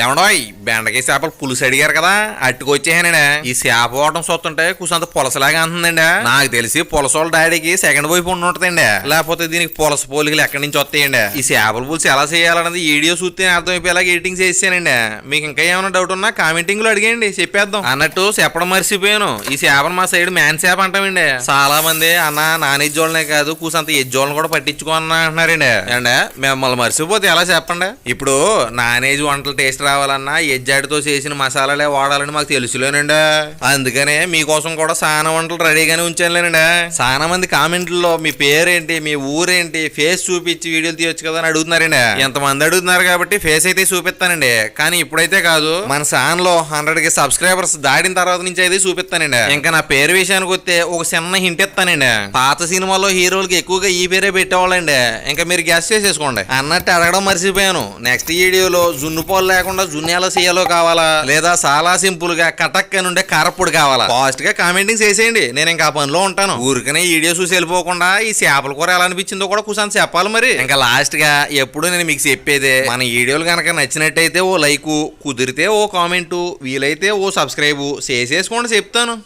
ఏమండోయ్ బెండకాయ చేపలు పులుసు అడిగారు కదా అట్టుకొచ్చేసానండి ఈ చేప ఓటం చూస్తుంటే కూసంత పులసలాగా అంటుందండి. నాకు తెలిసి పులసోళ్ళ డాడీకి సెకండ్ వైపు ఉండి ఉంటుందండి. లేకపోతే దీనికి పులస పోలికలు ఎక్కడి నుంచి వస్తాయండి? ఈ చేపల పులుసు ఎలా చేయాలన్నది వీడియో చూస్తే అర్థమైపోయేలాగా ఎడిటింగ్ చేసానండి మీకు ఇంకా ఏమైనా డౌట్ ఉన్నా కామెంటింగ్లో అడిగేయండి చెప్పేద్దాం. అన్నట్టు చెప్పడం మర్చిపోయాను. ఈ చేపను మా సైడ్ మ్యాన్ చేప అంటామండి. చాలా మంది అన్న నాన్ ఎజ్జోళ్ళనే కాదు కూసంత ఎజ్జోళ్ళని కూడా పట్టించుకోన్నా అంటున్నారండి. అండి మిమ్మల్ని మర్చిపోతే ఎలా చెప్పండి? ఇప్పుడు నాన్ వంటలు టేస్ట్ రావాలన్నా ఎజ్జాడితో చేసిన మసాలాలే వాడాలని మాకు తెలుసులేనండి. అందుకనే మీకోసం కూడా సాన వంటలు రెడీగానే ఉంచానులేనండి. చాలా మంది కామెంట్లలో మీ పేరేంటి మీ ఊరేంటి ఫేస్ చూపించి వీడియోలు తీయొచ్చు కదా అని అడుగుతున్నారండి. ఎంతమంది అడుగుతున్నారు కాబట్టి ఫేస్ అయితే చూపిస్తానండి. కానీ ఇప్పుడైతే కాదు మన సాన్లో హండ్రెడ్కి సబ్స్క్రైబర్స్ దాటిన తర్వాత నుంచి అయితే చూపిస్తానండి. ఇంకా నా పేరు విషయానికి వస్తే ఒక చిన్న హింట్ ఇస్తానండి. పాత సినిమాలో హీరోలకి ఎక్కువగా ఈ పేరే పెట్టేవాళ్ళండి. ఇంకా మీరు గ్యాస్ చేసేసుకోండి. అన్నట్టు అడగడం మర్చిపోయాను. నెక్స్ట్ వీడియోలో జున్ను పాలు లేకుండా కాకుండా జున్యాల చేయాలో కావాలా? లేదా చాలా సింపుల్గా కటక్ అని ఉండే కారప్పుడు కావాలా? ఫాస్ట్గా కామెంటింగ్ చేసేయండి. నేను ఇంకా పనిలో ఉంటాను. ఊరికనే ఈ వీడియో చూసి వెళ్ళిపోకుండా ఈ చేపల కూర ఎలా అనిపించిందో కూడా కూర్చొని చెప్పాలి మరి. ఇంకా లాస్ట్గా ఎప్పుడు నేను మీకు చెప్పేదే మన వీడియోలు కనుక నచ్చినట్టయితే ఓ లైకు కుదిరితే ఓ కామెంటు వీలైతే ఓ సబ్స్క్రైబ్ చేసేసుకోండి చెప్తాను.